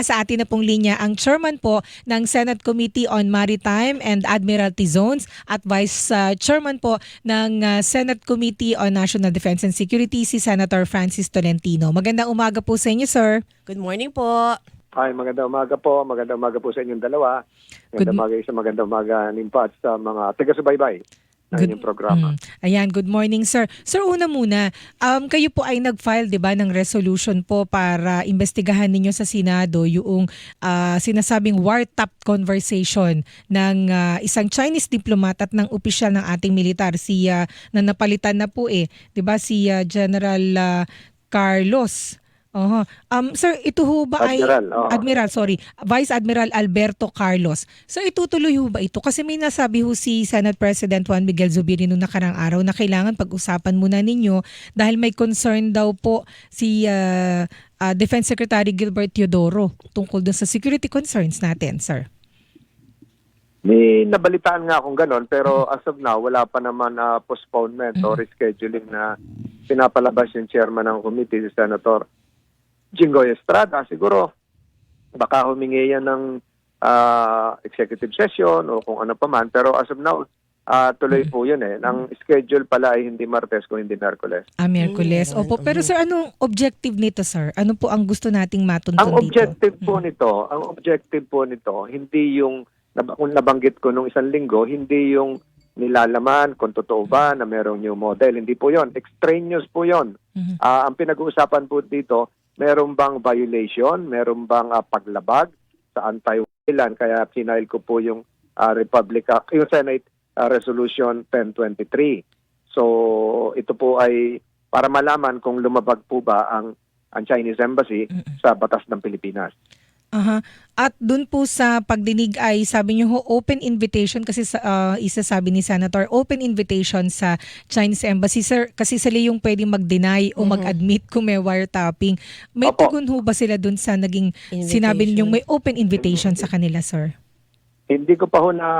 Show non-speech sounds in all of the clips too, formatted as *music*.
Sa atin na pong linya ang chairman po ng Senate Committee on Maritime and Admiralty Zones at vice uh, chairman po ng uh, Senate Committee on National Defense and Security si Senator Francis Tolentino. Magandang umaga po sa inyo, sir. Good morning po. Hi, magandang umaga po. Magandang umaga po sa inyong dalawa. Good Magandang mo- umaga sa magandang umaga nimpa at sa mga taga-subaybay ng inyong programa. Mm. Ayan, good morning, sir. Sir, una muna, um, kayo po ay nag-file, di ba, ng resolution po para investigahan ninyo sa Senado yung ah, sinasabing war-top conversation ng ah, isang Chinese diplomat at ng opisyal ng ating militar, si, ah, na napalitan na po eh, di ba, si ah, General ah, Carlos. Oho. Um, sir, ito ho ba ay... Admiral, oo. Admiral, sorry. Vice Admiral Alberto Carlos. So itutuloy ho ba ito? Kasi may nasabi ho si Senate President Juan Miguel Zubiri noong nakarang araw na kailangan pag-usapan muna ninyo dahil may concern daw po si ah, ah, Defense Secretary Gilbert Teodoro tungkol dun sa security concerns natin, sir. May nabalitaan nga akong ganon pero as of now, wala pa naman na postponement or rescheduling na pinapalabas yung chairman ng committee, si Senator Jingoy Estrada. Siguro, baka humingi yan ng ah, executive session o kung ano pa man. Pero as of now, ah, tuloy po yun eh. Ang schedule pala ay hindi Martes kung hindi Merkules. Ah, Miyerkules. Mm, Opo. Pero sir, anong objective nito, sir? Ano po ang gusto nating matuntun Ang dito? objective po nito, ang objective po nito, hindi yung kung nabanggit ko nung isang linggo, hindi yung nilalaman kung totoo ba na merong new model. Hindi po yon. Extraneous po yon. Mhm. Ah, ang pinag-uusapan po dito, merong bang violation, merong bang ah, paglabag sa anti-whalan. Kaya pinail ko po yung ah, Republic, ah, yung Senate ah, Resolution 1023. So ito po ay para malaman kung lumabag po ba ang ang Chinese Embassy sa batas ng Pilipinas. Aha. At dun po sa pagdinig ay sabi niyo ho open invitation kasi sa ah, isa sabi ni Senator open invitation sa Chinese Embassy sir kasi sila yung pwedeng mag-deny o Mhm. mag-admit kung may wiretapping. May Opo. tugon ho ba sila dun sa naging sinabi ninyong may open invitation sa kanila sir? Hindi ko pa ho na,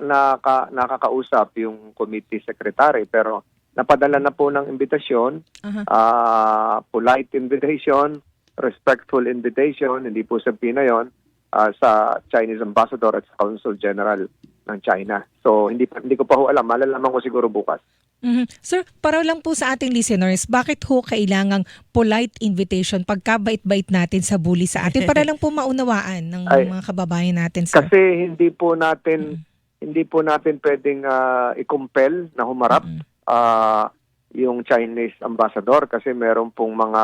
naka, nakakausap yung committee secretary pero napadala na po ng invitasyon, Aha. ah, polite invitation, respectful invitation, hindi po sabihin na yon ah, sa Chinese ambassador at sa Consul General ng China. So hindi hindi ko pa ho alam, malalaman ko siguro bukas. Mhm. Sir, para lang po sa ating listeners, bakit ho kailangang polite invitation pagkabait-bait natin sa bully sa atin para *laughs* lang po maunawaan ng Ay. mga kababayan natin sir? Kasi hindi po natin hindi po natin pwedeng ah, i-compel na humarap Mm. ah, yung Chinese ambassador kasi meron pong mga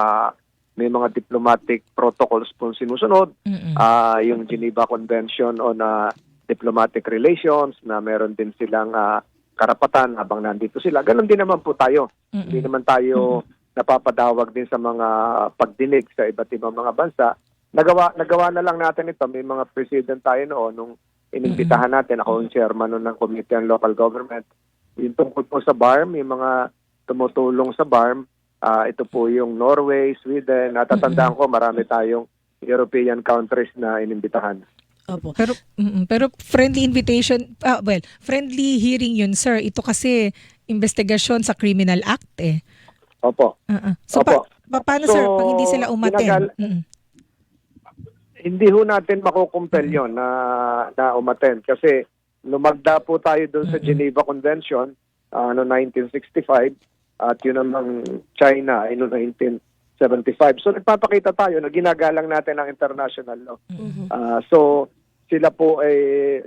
may mga diplomatic protocols pong sinusunod Mm-mm. Ah, yung Geneva Convention on ah, Diplomatic Relations na meron din silang ah, karapatan habang nandito sila. Ganon din naman po tayo. Mm-mm. Hindi naman tayo napapadawag din sa mga pagdinig sa iba't ibang mga bansa. Nagawa nagawa na lang natin ito. May mga president tayo noon nung inimbitahan natin. Ako yung chairman noon ng Committee on Local Government. Yung tungkol po sa BARM, yung mga tumutulong sa BARM, ah, ito po yung Norway, Sweden. Natatandaan ko marami tayong European countries na inimbitahan. Opo. Pero mm, pero friendly invitation ah, well, friendly hearing yun sir. Ito kasi investigasyon sa criminal act eh. Opo. Uh-uh. So pa, Opo. pa- paano So, sir pag hindi sila umaten? ginagal- Mm-mm. hindi ho natin makukumpel yon na, na umaten kasi lumagda po tayo doon sa Geneva Convention ah, no 1965 at yun namang China ay no 1975. So nagpapakita tayo na ginagalang natin ang international law. Mhm. Ah, so sila po ay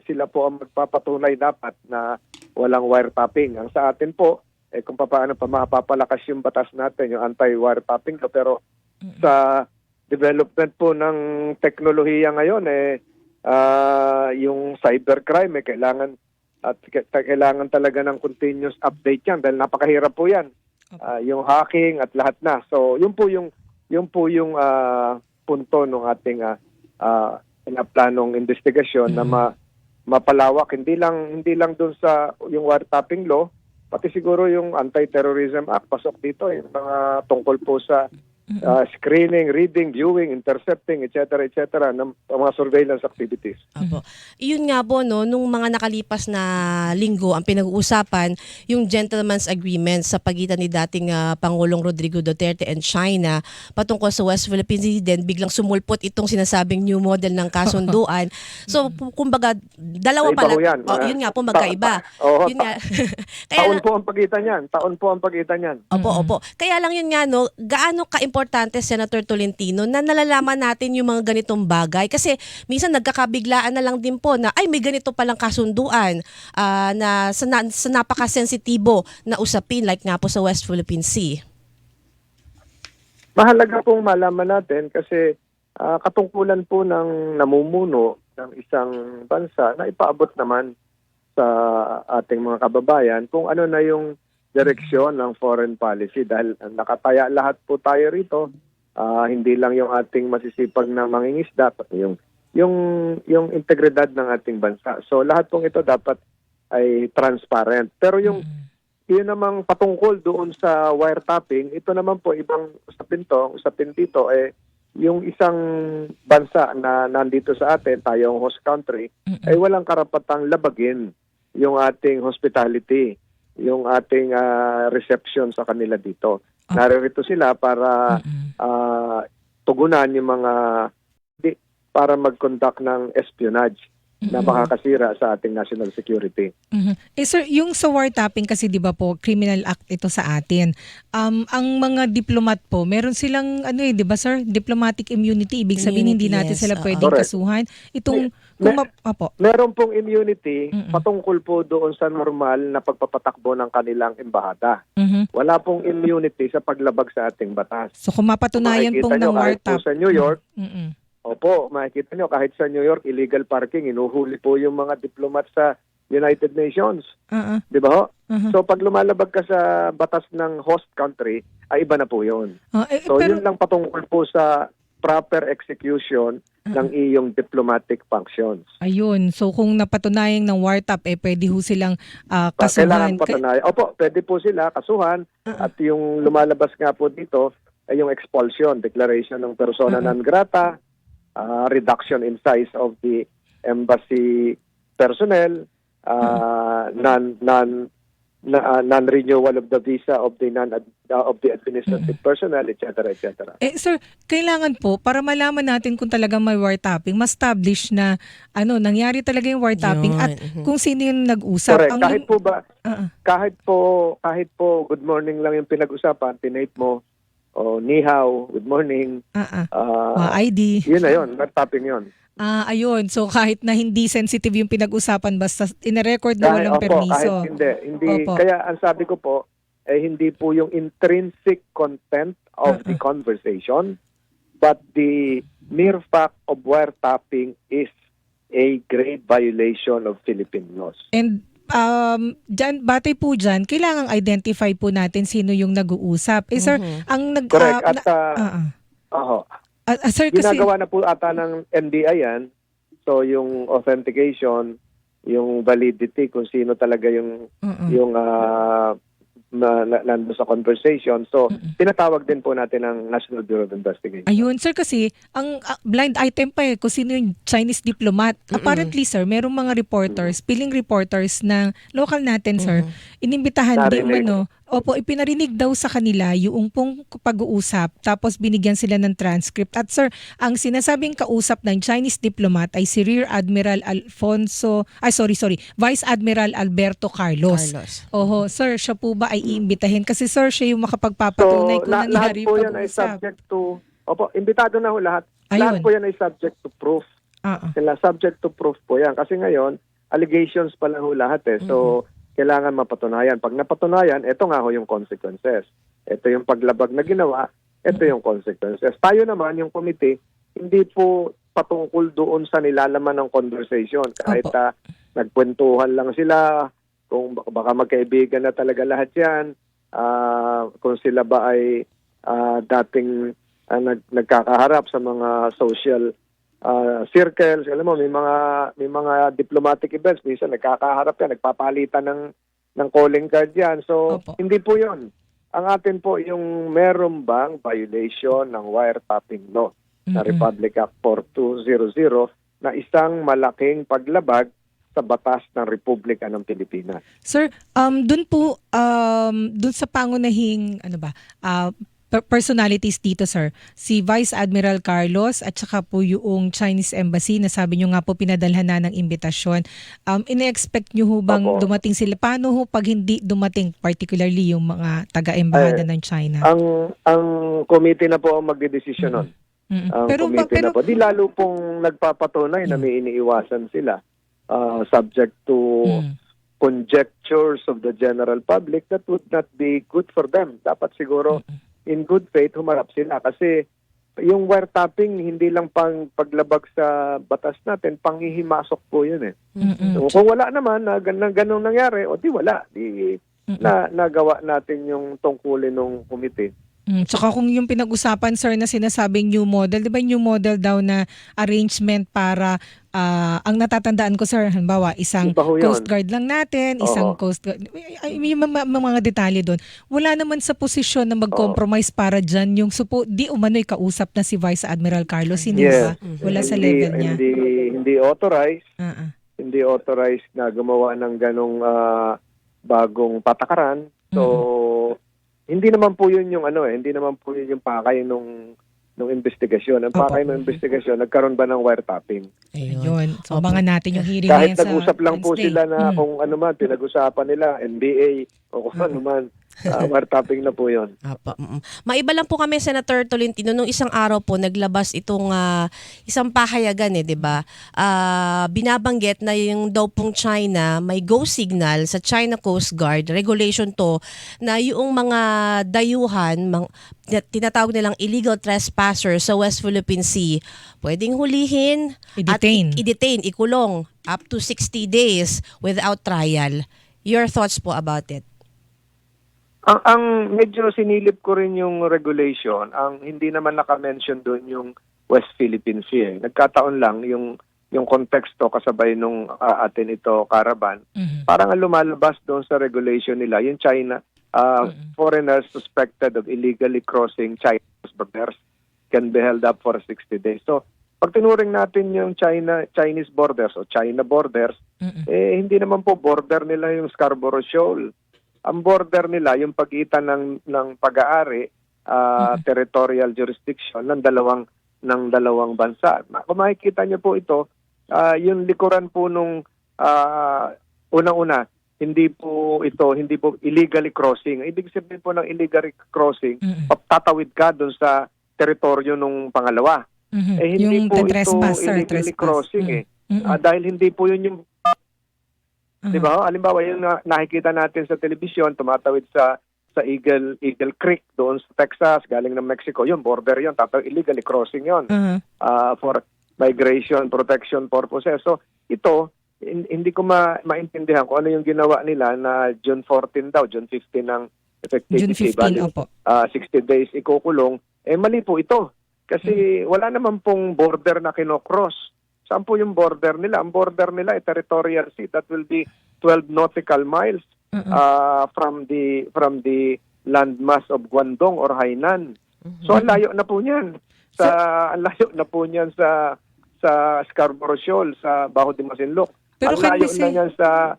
sila po ang magpapatunay dapat na walang wiretapping. Ang sa atin po eh kung paano pa mapapalakas yung batas natin, yung anti-wiretapping law pero sa development po ng teknolohiya ngayon eh ah, yung cybercrime eh kailangan at kailangan talaga ng continuous update yan dahil napakahirap po yan. Ah, yung hacking at lahat na. So, yun po yung yun po yung ah, punto ng ating uh, planong investigasyon na ma, mapalawak hindi lang hindi lang doon sa yung wiretapping law pati siguro yung Anti-Terrorism Act pasok dito yung mga tungkol po sa uh, screening, reading, viewing, intercepting, etc., etc., ng mga surveillance activities. Apo. Yun nga po, no, nung mga nakalipas na linggo, ang pinag-uusapan, yung gentleman's agreement sa pagitan ni dating ah, Pangulong Rodrigo Duterte and China patungkol sa West Philippine then biglang sumulpot itong sinasabing new model ng kasunduan. *laughs* so, kumbaga, dalawa pala. yan. Oh, yun nga po, magkaiba. *laughs* oo, yun nga. *laughs* Kaya Taon lang, po ang pagitan yan. Taon po ang pagitan yan. Opo, opo. Kaya lang yun nga, no, gaano ka-importante, Senator Tolentino, na nalalaman natin yung mga ganitong bagay? Kasi minsan nagkakabiglaan na lang din po na, ay, may ganito palang kasunduan ah, na sa, na, sa napakasensitibo na usapin, like nga po sa West Philippine Sea. Mahalaga pong malaman natin kasi ah, katungkulan po ng namumuno ng isang bansa na ipaabot naman sa ating mga kababayan kung ano na yung direksyon ng foreign policy dahil nakataya lahat po tayo rito. Ah, hindi lang yung ating masisipag na mangingisda yung yung yung integridad ng ating bansa. So lahat pong ito dapat ay transparent. Pero yung yun namang patungkol doon sa wiretapping, ito naman po ibang usapin to, usapin dito eh yung isang bansa na nandito sa atin, tayong host country, ay walang karapatang labagin yung ating hospitality, yung ating ah, reception sa kanila dito. Ah. Naririto sila para ah, tugunan yung mga di, para mag-conduct ng espionage na makakasira sa ating national security. Mhm. Eh sir, yung sa wiretapping kasi 'di ba po, criminal act ito sa atin. Um ang mga diplomat po, meron silang ano eh, 'di ba sir, diplomatic immunity, ibig sabihin hindi Immunity, natin yes, sila pwedeng Correct. kasuhan. Itong May- kung ma- apo. Meron pong immunity Mm-mm. patungkol po doon sa normal na pagpapatakbo ng kanilang embahada. Mhm. Wala pong immunity sa paglabag sa ating batas. So kung mapatunayan Makikita pong nyo ng kahit po sa New York, Mhm. opo, makikita nyo kahit sa New York, illegal parking, inuhuli po yung mga diplomat sa United Nations. Ah, ah, Di ba ho? aha. So pag lumalabag ka sa batas ng host country, ay iba na po yun. Ah, eh, So pero yun lang patungkol po sa proper execution ng iyong diplomatic functions. ayun, so kung napatunayan ng wiretap eh pwede ho silang ah, Pa- kasuhan. Kailangan patunayan. Opo, pwede po sila kasuhan at yung lumalabas nga po dito ay yung expulsion, declaration ng persona non grata, ah, reduction in size of the embassy personnel, ah, non non na, ah, non-renewal of the visa of the non ah, of the administrative personnel, etc. etc. Eh sir, kailangan po para malaman natin kung talagang may wiretapping, ma-establish na ano, nangyari talaga yung wiretapping Yun, at mhm. kung sino yung nag-usap. Correct. Ang Kahit po ba ah. kahit po kahit po good morning lang yung pinag-usapan, tinate mo o ni hao, good morning. Ah, ah. ah, ID. yun na yun, tapping yun. Ah, ayun. So kahit na hindi sensitive yung pinag-usapan basta ina-record na walang opo, permiso. kahit hindi, hindi Opo. kaya ang sabi ko po eh hindi po yung intrinsic content of the Uh-uh. conversation but the mere fact of wiretapping is a grave violation of Philippine laws. And um dyan, batay po dyan, kailangang identify po natin sino yung nag-uusap. Eh sir, Mhm. ang nag Correct. ah, At ah, ah, ah. oho, Ah, ah, sir kasi ginagawa na po ata ng NBI yan. So yung authentication, yung validity kung sino talaga yung Mm-mm. yung ah, na, na, nandun sa conversation. So Mm-mm. tinatawag din po natin ang National Bureau of Investigation. Ayun, sir, kasi ang ah, blind item pa eh, kung sino yung Chinese diplomat. Apparently, sir, merong mga reporters, piling reporters ng local natin, sir, inimbitahan din Narinig. ano, opo, ipinarinig daw sa kanila yung pong pag-uusap, tapos binigyan sila ng transcript. At sir, ang sinasabing kausap ng Chinese diplomat ay si Rear Admiral Alfonso, ay sorry, sorry, Vice Admiral Alberto Carlos. Carlos. Oho, sir, siya po ba ay iimbitahin? Kasi sir, siya yung makapagpapatunay kung la- lahat nangyari po yung yan ay pag-uusap. subject to, opo, imbitado na ho lahat. Ayun. Lahat po yan ay subject to proof. Ah. Sila subject to proof po yan. Kasi ngayon, allegations pa lang ho lahat eh. So, kailangan mapatunayan. Pag napatunayan, ito nga ho yung consequences. Ito yung paglabag na ginawa, ito yung consequences. Tayo naman, yung committee, hindi po patungkol doon sa nilalaman ng conversation. Kahit ah, nagkwentuhan lang sila, kung baka- magkaibigan na talaga lahat yan, ah, kung sila ba ay ah, dating ah, nag, nagkakaharap sa mga social ah, circles. Alam mo, may mga may mga diplomatic events, minsan nagkakaharap yan, nagpapalitan ng ng calling card yan. So, Opo. hindi po 'yon. ang atin po yung meron bang violation ng wiretapping law na Mm-mm. Republic Act 4200 na isang malaking paglabag sa batas ng Republika ng Pilipinas. Sir, um doon po um doon sa pangunahing ano ba per- personalities dito sir, si Vice Admiral Carlos at saka po yung Chinese Embassy na sabi nyo nga po pinadalhan na ng imbitasyon. Um ine-expect nyo ho bang Opo. dumating sila? Paano ho pag hindi dumating particularly yung mga taga-embahada Eh, ng China? Ang ang committee na po ang magdedesisyon nun. Mm-mm. Ang Pero committee pero na po. Di lalo pong nagpapatunay na may iniiwasan sila uh, subject to Mm. conjectures of the general public that would not be good for them. Dapat siguro in good faith humarap sila kasi yung wiretapping hindi lang pang paglabag sa batas natin, panghihimasok po yun eh. Mm-mm. So, kung wala naman na ganun, ganun nangyari, o di wala. Di, Mm-mm. na nagawa natin yung tungkulin ng committee. Mm, tsaka kung yung pinag-usapan sir na sinasabing new model, 'di ba new model daw na arrangement para ah, ang natatandaan ko sir, halimbawa isang. Coast Guard lang natin, isang Oo. Coast Guard. Ay, may mga, mga, mga detalye doon. Wala naman sa posisyon na mag-compromise para diyan yung supo di umano'y kausap na si Vice Admiral Carlos, hindi ba? Yes. Wala sa Hindi- level niya. Hindi, hindi authorized, ah. hindi authorized na gumawa ng ganong ah, bagong patakaran. So, hindi naman po yun yung ano eh, hindi naman po yun yung pakay nung nung investigasyon. Ang pakay ng investigasyon, nagkaroon ba ng wiretapping? Ayun. So, Opo. abangan natin yung hearing Kahit nag-usap lang po Wednesday. sila na Mm. kung ano man, pinag-usapan nila, NBA o kung ano man, ah, wiretapping na po yun. Apa, mm. Maiba lang po kami Senator Tolentino nung isang araw po naglabas itong ah, isang pahayagan eh, 'di ba? Ah, binabanggit na yung daw pong China may go signal sa China Coast Guard regulation to na yung mga dayuhan mang, na- tinatawag nilang illegal trespassers sa West Philippine Sea pwedeng hulihin I-detain. at i-detain, ikulong up to 60 days without trial. Your thoughts po about it? Ang, ang medyo sinilip ko rin yung regulation, ang hindi naman naka-mention doon yung West Philippine Sea. eh. Nagkataon lang yung yung konteksto kasabay nung ah, atin ito caravan. Mhm. Parang ang lumalabas doon sa regulation nila, yung China, ah, Mm-mm. foreigners suspected of illegally crossing China's borders can be held up for 60 days. So, pag tinuring natin yung China Chinese borders o China borders, Mm-mm. eh hindi naman po border nila yung Scarborough Shoal. Ang border nila yung pagitan ng ng pag-aari, ah, Mhm. territorial jurisdiction ng dalawang ng dalawang bansa. Kung makikita niyo po ito, ah, yung likuran po nung ah, unang-una, hindi po ito, hindi po illegally crossing. Ibig sabihin po ng illegally crossing, Mm-mm. tatawid ka doon sa teritoryo nung pangalawa. Mhm. Eh hindi yung po ito illegally trespass. crossing Mm. eh. Mm-mm. Ah, dahil hindi po yun yung Aha. Di ba? Halimbawa, yung na, nakikita natin sa telebisyon, tumatawid sa sa Eagle Eagle Creek doon sa Texas, galing ng Mexico. Yun, border yun. Tatawid, illegally crossing yun Aha. ah, for migration protection purposes. So, ito, hin- hindi ko ma maintindihan kung ano yung ginawa nila na June 14 daw, June 15 ng effectivity. June 15, Bali, opo. ah, 60 days ikukulong. Eh, mali po ito. Kasi wala naman pong border na kinocross. Saan po yung border nila? Ang border nila ay territorial sea. That will be 12 nautical miles ah, from the from the landmass of Guangdong or Hainan. So ang layo na po niyan. Sa ang layo na po niyan sa sa Scarborough Shoal sa Baho de Masinloc. Pero ang layo na niyan sa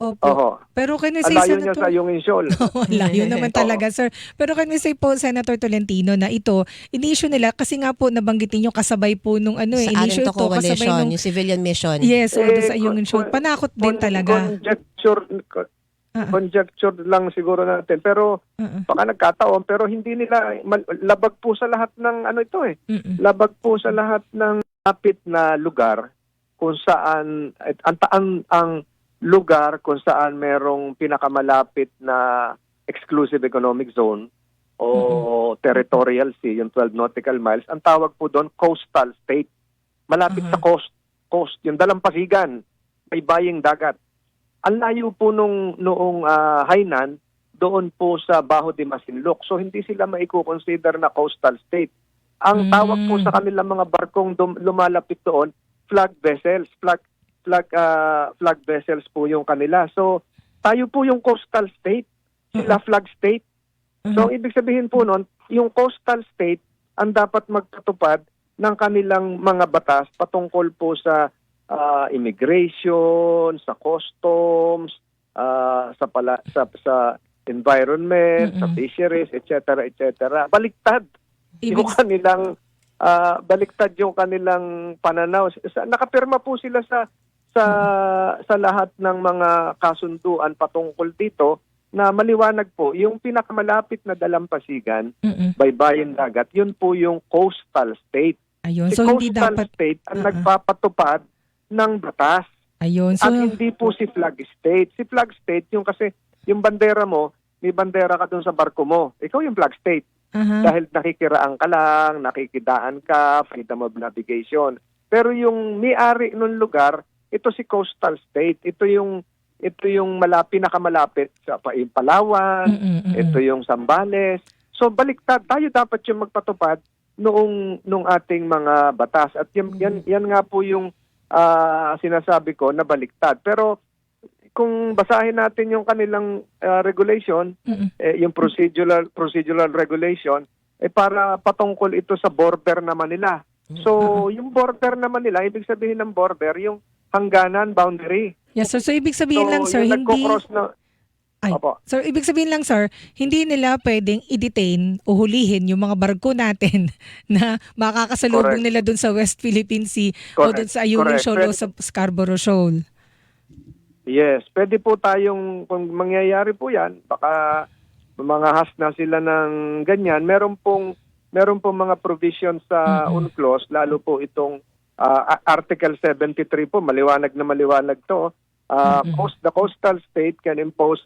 Opo. Oho. Pero can we Ang say, layo niya Senator? sa Yungin Shoal. *laughs* Layo *laughs* naman talaga, sir. Pero can we say po, Senator Tolentino, na ito, in-issue nila, kasi nga po, nabanggitin nyo, kasabay po nung ano eh, sa in-issue ito, kasabay Coalition, nung, yung civilian mission. yes, so Eh, sa yung con- show. con- Panakot din talaga. Conjecture, co- ah, conjecture lang siguro natin. Pero ah. baka nagkataon. Pero hindi nila, labag po sa lahat ng ano ito eh. Mm-mm. Labag po sa lahat ng lapit na lugar kung saan, at ang, ang, ang lugar kung saan merong pinakamalapit na exclusive economic zone o territorial sea, yung 12 nautical miles, ang tawag po doon coastal state. Malapit Aha. sa coast, coast, yung dalampasigan, may baying dagat. Ang layo po nung noong ah, Hainan doon po sa Baho de Masinloc. So hindi sila maiko-consider na coastal state. Ang Mm. tawag po sa kanilang mga barkong dum- lumalapit doon, flag vessels, flag flag ah, flag vessels po yung kanila. So tayo po yung coastal state, sila flag state. So, ang ibig sabihin po nun, yung coastal state ang dapat magpatupad ng kanilang mga batas patungkol po sa ah, immigration, sa customs, ah, sa pala sa sa environment, sa Mm-mm. fisheries, etc., etc. Baliktad yung Ibig, kanilang ah, baliktad yung kanilang pananaw. Sa, nakapirma po sila sa sa sa lahat ng mga kasunduan patungkol dito na maliwanag po yung pinakamalapit na dalampasigan Mm-mm. baybayin dagat yun po yung coastal state. ayun. Si So, hindi coastal dapat, state ang Uh-uh. nagpapatupad ng batas ayun. So, at hindi po si flag state. Si flag state yung kasi yung bandera mo, may bandera ka doon sa barko mo. Ikaw yung flag state aha. dahil nakikiraan ka lang, nakikidaan ka, freedom of navigation. Pero yung may-ari ng lugar, ito si coastal state. Ito yung ito yung malapit pinakamalapit sa yung Palawan, Mm-mm, ito yung Sambales. So baliktad, tayo dapat yung magpatupad noong nung ating mga batas at yan yan, yan nga po yung ah, sinasabi ko na baliktad. Pero kung basahin natin yung kanilang ah, regulation, Mm-mm. eh, yung procedural procedural regulation eh para patungkol ito sa border naman nila. So, yung border naman nila, ibig sabihin ng border, yung hangganan, boundary. Yes, sir. So, ibig sabihin lang, sir, hindi... na, Ay, Opo. sir, ibig sabihin lang, sir, hindi nila pwedeng i-detain o hulihin yung mga barko *laughs* natin na makakasalubong Correct. nila dun sa West Philippine Sea o Correct. dun sa Ayungin. Shoal o sa Scarborough Shoal. Yes, pwede po tayong, kung mangyayari po yan, baka mga has na sila ng ganyan, meron pong, meron pong mga provisions sa Mm-mm. UNCLOS, lalo po itong A- Article 73 po, maliwanag na maliwanag to. Ah, Mm-mm. coast, the coastal state can impose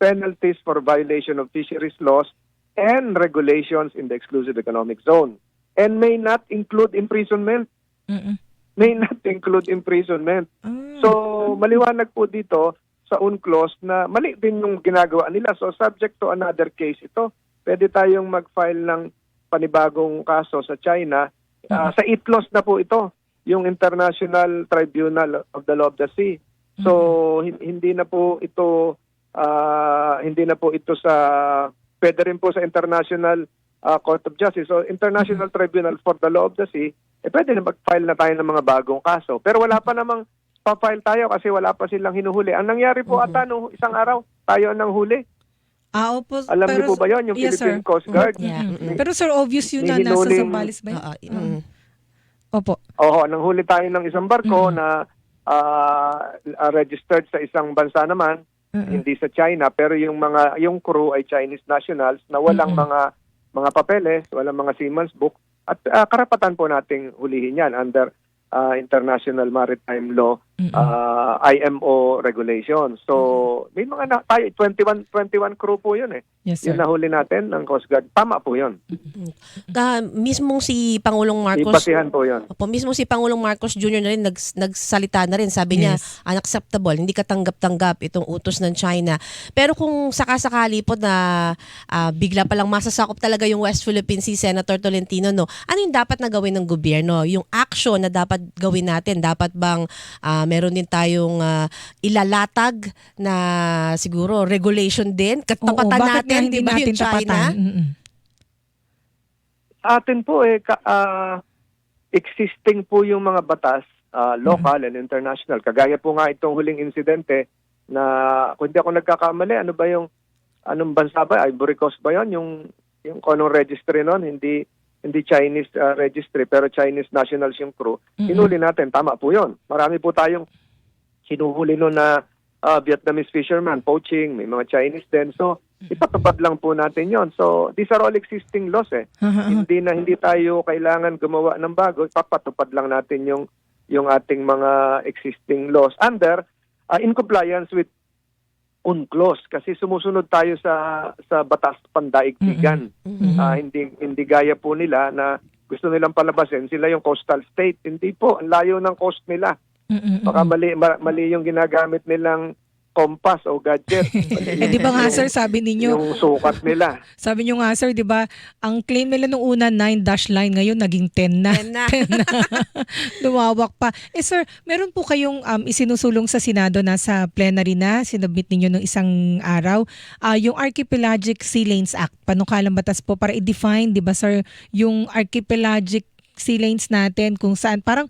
penalties for violation of fisheries laws and regulations in the exclusive economic zone and may not include imprisonment. Mm-mm. May not *laughs* include imprisonment. Ah. So, maliwanag po dito sa UNCLOS na mali din yung ginagawa nila. So, subject to another case ito. Pwede tayong mag-file ng panibagong kaso sa China. Ah, sa ITLOS na po ito, yung International Tribunal of the Law of the Sea. So, hin- hindi na po ito ah, hindi na po ito sa pwede rin po sa International ah, Court of Justice. So, International Tribunal for the Law of the Sea, eh pwede na mag-file na tayo ng mga bagong kaso. Pero wala pa namang pa-file tayo kasi wala pa silang hinuhuli. Ang nangyari po ata nung isang araw, tayo ang nanghuli. Ah, opo. Alam niyo pero- po ba yon yung yes, Philippine sir. Coast Guard? Mm-mm. Yeah. Mm-mm. Pero sir, obvious yun na nasa Zambales ba? yun? Oo, mm. Opo. Oo, nanghuli tayo ng isang barko Mhm. na ah, registered sa isang bansa naman, Mm-mm. hindi sa China, pero yung mga yung crew ay Chinese nationals na walang Mhm. mga mga papeles, walang mga seaman's book at ah, karapatan po nating hulihin 'yan under ah, International Maritime Law Mm-mm. ah, IMO regulations. So, may mga na, tayo 21 21 crew po 'yun eh. Yes, sir. Yung nahuli natin ng Coast Guard. Tama po 'yun. Ka, mismong si Pangulong Marcos basihan po 'yun. Opo, mismo si Pangulong Marcos Jr. na rin nags, nagsalita na rin. Sabi niya, Yes. unacceptable, hindi katanggap-tanggap itong utos ng China. Pero kung sakasakali po na ah, bigla palang masasakop talaga yung West Philippine Sea, Senator Tolentino, no, ano yung dapat na gawin ng gobyerno? Yung action na dapat gawin natin, dapat bang ah, meron din tayong ah, ilalatag na siguro regulation din? Oo, Katapatan nga natin, hindi di ba natin yung China? Sa atin po eh ka, ah, existing po yung mga batas ah, local and international. Kagaya po nga itong huling insidente na kung hindi ako nagkakamali, ano ba yung anong bansa ba? Ivory Coast ba 'yon? Yung yung kung anong registry noon, hindi hindi Chinese ah, registry pero Chinese nationals yung crew. Mm-mm. Hinuli natin, tama po 'yon. Marami po tayong hinuhuli noon na ah, Vietnamese fisherman, poaching, may mga Chinese din. So, ipatupad lang po natin 'yon. So, these are all existing laws eh *laughs* hindi na hindi tayo kailangan gumawa ng bago, papatupad lang natin yung yung ating mga existing laws under uh, in compliance with UNCLOS kasi sumusunod tayo sa sa batas pandaigdigan. Mhm. Ah, hindi hindi gaya po nila na gusto nilang palabasin sila yung coastal state. Hindi po, ang layo ng coast nila. Mm-mm. Baka mali ma- mali yung ginagamit nilang compass o gadget. *laughs* Eh, di ba nga sir, sabi ninyo, Yung sukat nila. *laughs* sabi nyo nga sir, di ba, ang claim nila nung una 9 dash line, ngayon naging 10 na. Yan na. *laughs* Lumawak pa. Eh sir, meron po kayong um, isinusulong sa Senado na sa plenary na, sinubmit ninyo nung isang araw, Ah, yung Archipelagic Sea Lanes Act, panukalang batas po para i-define, di ba sir, yung archipelagic sea lanes natin kung saan parang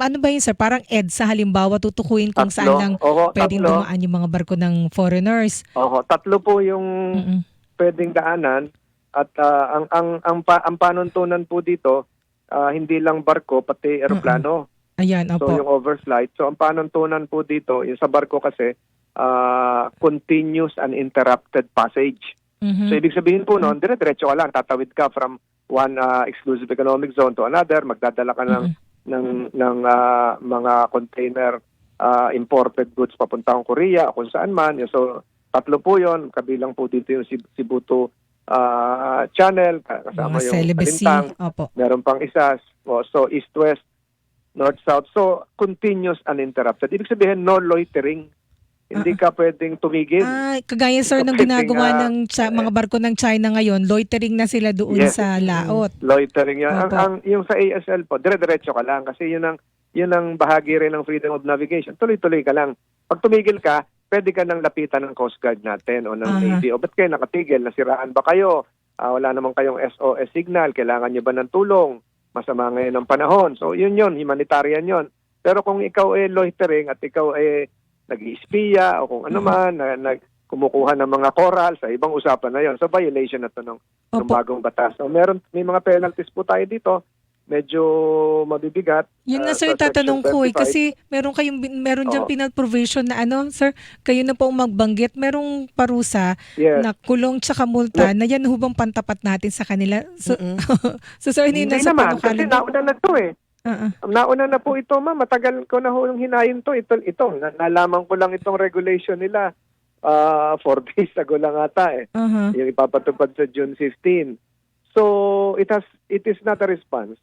ano ba yun sir parang EDSA halimbawa tutukuyin kung saan lang Oho, pwedeng tatlo. dumaan yung mga barko ng foreigners Oho, tatlo po yung Mm-mm. pwedeng daanan at ah, ang ang ang, pa, ang panuntunan po dito ah, hindi lang barko pati eroplano. ayan So opo yung overflight. So ang panuntunan po dito, yung sa barko kasi ah, continuous uninterrupted passage. Mhm. So ibig sabihin po noon, dire-diretso ka lang, tatawid ka from one ah, exclusive economic zone to another, magdadala ka ng ng ng ah, mga container ah, imported goods papuntang Korea o kung saan man. So tatlo po 'yon, kabilang po dito yung Sib- Sibuto ah, Channel, kasama mga yung celibacy Alintang, opo meron pang isa, so east-west, north-south. So continuous uninterrupted. Ibig sabihin no loitering. Hindi ka pwedeng tumigil. Ah, kagaya sir ng Pwedeng, ginagawa ah, ng Chi- mga barko ng China ngayon, loitering na sila doon Yes. sa laot. Loitering yan. Ang, Opo. ang, yung sa ASL po, dire-diretso ka lang kasi yun ang, yun ang bahagi rin ng freedom of navigation. Tuloy-tuloy ka lang. Pag tumigil ka, pwede ka nang lapitan ng Coast Guard natin o ng Aha. Navy. O ba't kayo nakatigil? Nasiraan ba kayo? Ah, wala naman kayong SOS signal. Kailangan nyo ba ng tulong? Masama ngayon ang panahon. So yun yun, humanitarian yun. Pero kung ikaw ay loitering at ikaw ay nag-iispiya o kung ano man, na, nag, kumukuha ng mga coral sa ibang usapan na yon. So violation na to ng, ng bagong batas. So meron may mga penalties po tayo dito. Medyo mabibigat. Yun nga ah, sir, tatanong ko eh, 25. kasi meron kayong meron diyang Oo. penal provision na ano, sir, kayo na po ang magbanggit, merong parusa Yes. na kulong tsaka multa na yan hubang pantapat natin sa kanila. So, Mm-mm. *laughs* so sir, hindi, Hindi na sa naman, kasi nauna na to eh. Ah. Nauna na po ito, ma'am. Matagal ko na ho hinayin to. Ito, ito. Na- nalaman ko lang itong regulation nila. ah *laughs* four days ago lang ata eh. Aha. Yung ipapatupad sa June 15. So, it has it is not a response.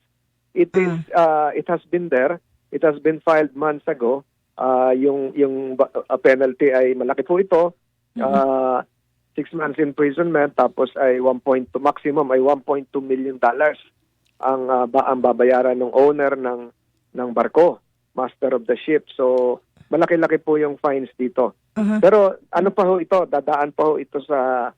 It is uh, it has been there. It has been filed months ago. Ah, yung yung uh, penalty ay malaki po ito. Ah, six months imprisonment tapos ay 1.2 maximum ay 1.2 million dollars ang ah, ba ang babayaran ng owner ng ng barko, master of the ship. So malaki-laki po yung fines dito. Aha. Pero ano pa ho ito, dadaan pa ho ito sa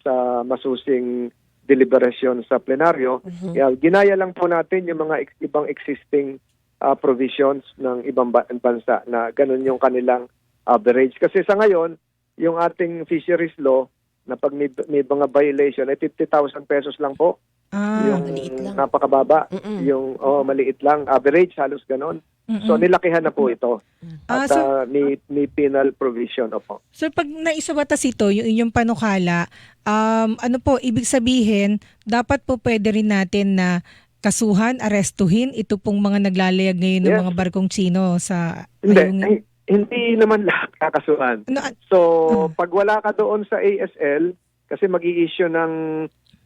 sa masusing deliberasyon sa plenaryo. Mhm. Kaya ginaya lang po natin yung mga ex- ibang existing ah, provisions ng ibang ba- bansa na ganun yung kanilang average. Kasi sa ngayon, yung ating fisheries law na pag may, may mga violation ay 50,000 pesos lang po. Ah, yung maliit lang. napakababa. Mm-mm. Yung oh, maliit lang. Average, halos ganon. mm-mm. So nilakihan na po ito. Ah, At so- ah, may, may penal provision. Opo. So pag naisabatas ito, yung inyong panukala, um, ano po, ibig sabihin, dapat po pwede rin natin na kasuhan, arestuhin ito pong mga naglalayag ngayon ng Yes. mga barkong Chino sa... Hindi, ngayong- ay, hindi naman *laughs* lahat kakasuhan. ano, So, Ah. pag wala ka doon sa ASL, kasi mag issue ng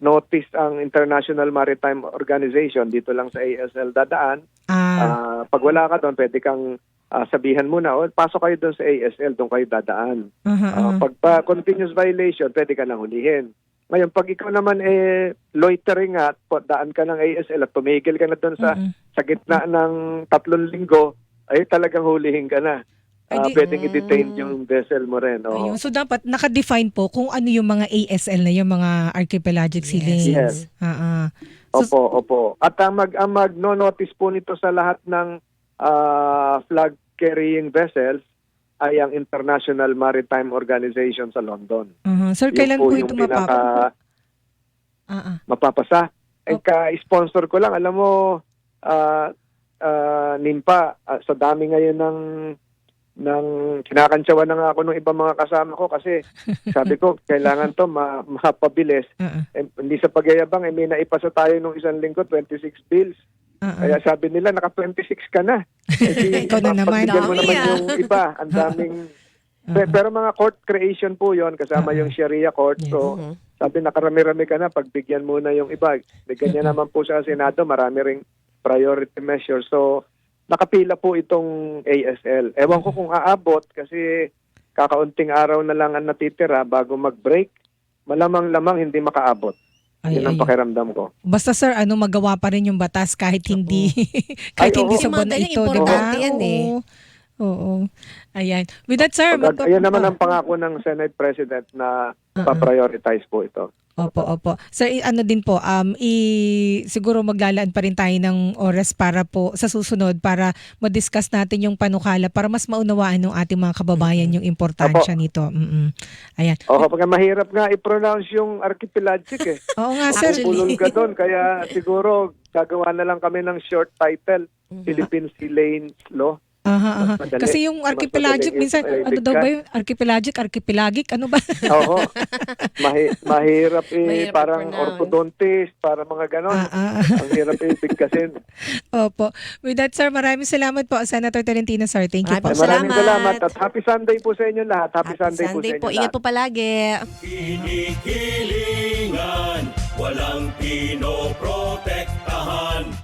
notice ang International Maritime Organization dito lang sa ASL dadaan. ah, Ah, pag wala ka doon, pwede kang ah, sabihan muna, oh, pasok kayo doon sa ASL, doon kayo dadaan. aha, Ah, aha. pag pa continuous violation, pwede ka nang hulihin. Ngayon, pag ikaw naman eh loitering at daan ka ng ASL at tumigil ka na doon sa Mm-mm. sa gitna ng tatlong linggo, ay talagang hulihin ka na. Ay, Ah, di- pwedeng i-detain yung vessel mo rin. oo. Ayun. So dapat naka-define po kung ano yung mga ASL na yung mga archipelagic Yes. lanes. Yes. Ah. So, Opo, opo. At ang mag ang mag-no-notice po nito sa lahat ng ah, flag carrying vessels ay ang International Maritime Organization sa London. aha. Sir, Yun kailan po, yung ito pinaka mapapa? Ah. mapapasa. Eh Opo. ka-sponsor ko lang, alam mo, ah ah, Nimpa, ah, sa dami ngayon ng ng kinakantsawan na nga ako ng ibang mga kasama ko kasi *laughs* sabi ko kailangan to ma, mapabilis ah. eh, hindi sa pagyayabang eh, may naipasa tayo nung isang linggo 26 bills ah. Kaya sabi nila, naka-26 ka na. *laughs* Eh, Ikaw na naman. mo Dami, naman yung iba. Ang daming... Pe- Pero mga court creation po yon kasama Ah. yung Sharia court. Yes. So, Mhm. sabi nakarami-rami ka na, pagbigyan muna yung iba. Di ganyan naman po sa Senado, marami ring priority measure. So, nakapila po itong ASL. Ewan ko kung aabot kasi kakaunting araw na lang ang natitira bago mag-break, malamang-lamang hindi makaabot. Ay, Yun ang ay. pakiramdam ko. Basta sir, ano magawa pa rin yung batas kahit hindi *laughs* kahit Ay, hindi sa Yung mga buwan na ganyan, ito, di ba? importante yan eh. Oo. Oo. Ayan. With that sir, Pag, ayan naman ang pangako ng Senate President na Uh-uh. pa-prioritize po ito. Opo, opo. Sir, ano din po, um, i, siguro maglalaan pa rin tayo ng oras para po sa susunod para ma-discuss natin yung panukala para mas maunawaan ng ating mga kababayan yung importansya nito. Mm-mm. Ayan. O kapag mahirap nga i-pronounce yung archipelagic eh. *laughs* Oo nga sir. Bulol ka doon, kaya *laughs* siguro gagawa na lang kami ng short title, Mhm. Philippine Sea Lanes Law. Aha, aha. Madali. Kasi yung archipelagic, minsan, ano daw ba yung archipelagic, archipelagic, ano ba? Oo. Mahi- *laughs* mahirap eh, Mahirap parang orthodontist, para mga ganon. Ah, ah, Ang hirap ibigkasin. *laughs* Opo. With that, sir, maraming salamat po, Senator Tolentino, sir. Thank you po. Maraming Eh, maraming Salamat. salamat. At happy Sunday po sa inyo lahat. Happy, Happy Sunday, po sa Sunday inyo po. lahat. Ingat po palagi. Kinikilingan, walang pinoprotektahan.